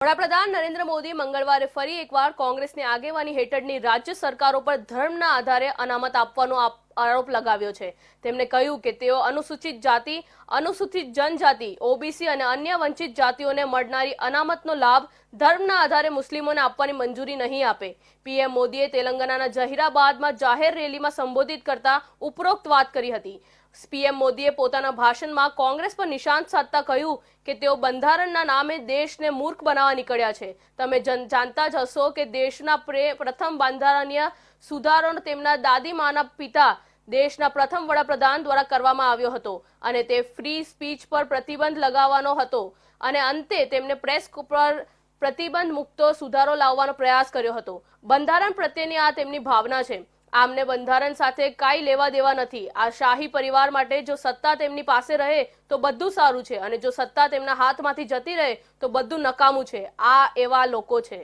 વડાપ્રધાન નરેન્દ્ર મોદી મંગળવારે ફરી એકવાર કોંગ્રેસની આગેવાની હેઠળની રાજ્ય સરકારો પર ધર્મના આધારે અનામત આપવાનો આપ- આરોપ લગાવ્યો છે. તેમણે કહ્યું કે તેઓ અનુસૂચિત જાતિ, અનુસૂચિત જનજાતિ, ઓબીસી અને અન્ય વંચિત જાતિઓને મળનારી અનામતનો લાભ ધર્મના આધારે મુસ્લિમોને આપવાની મંજૂરી નહીં આપે. પીએમ મોદીએ તેલંગાનાના જહીરાબાદમાં જાહેર રેલીમાં સંબોધિત કરતા ઉપરોક્ત વાત કરી હતી. પીએમ મોદીએ પોતાના ભાષણમાં કોંગ્રેસ પર નિશાન સાધતા કહ્યું કે તેઓ બંધારણના નામે દેશને મૂર્ખ બનાવવા નીકળ્યા છે. તમે જાણતા જ હશો કે દેશના પ્રે- પ્રથમ બંધારણીય સુધારો તેમના દાદીમાના પિતા દેશના પ્રથમ વડાપ્રધાન દ્વારા કરવામાં આવ્યો હતો અને તે ફ્રી સ્પીચ પર પ્રતિબંધ લગાવવાનો હતો અને અંતે તેમને પ્રેસ પર પ્રતિબંધ મુક્તો સુધારો લાવવાનો પ્રયાસ કર્યો હતો. બંધારણ પ્રત્યેની આ તેમની ભાવના છે. આમને બંધારણ સાથે કાંઈ લેવા દેવા નથી. આ શાહી પરિવાર માટે જો સત્તા તેમની પાસે રહે તો બધું સારું છે અને જો સત્તા તેમના હાથમાંથી જતી રહે તો બધું નકામું છે. આ એવા લોકો છે.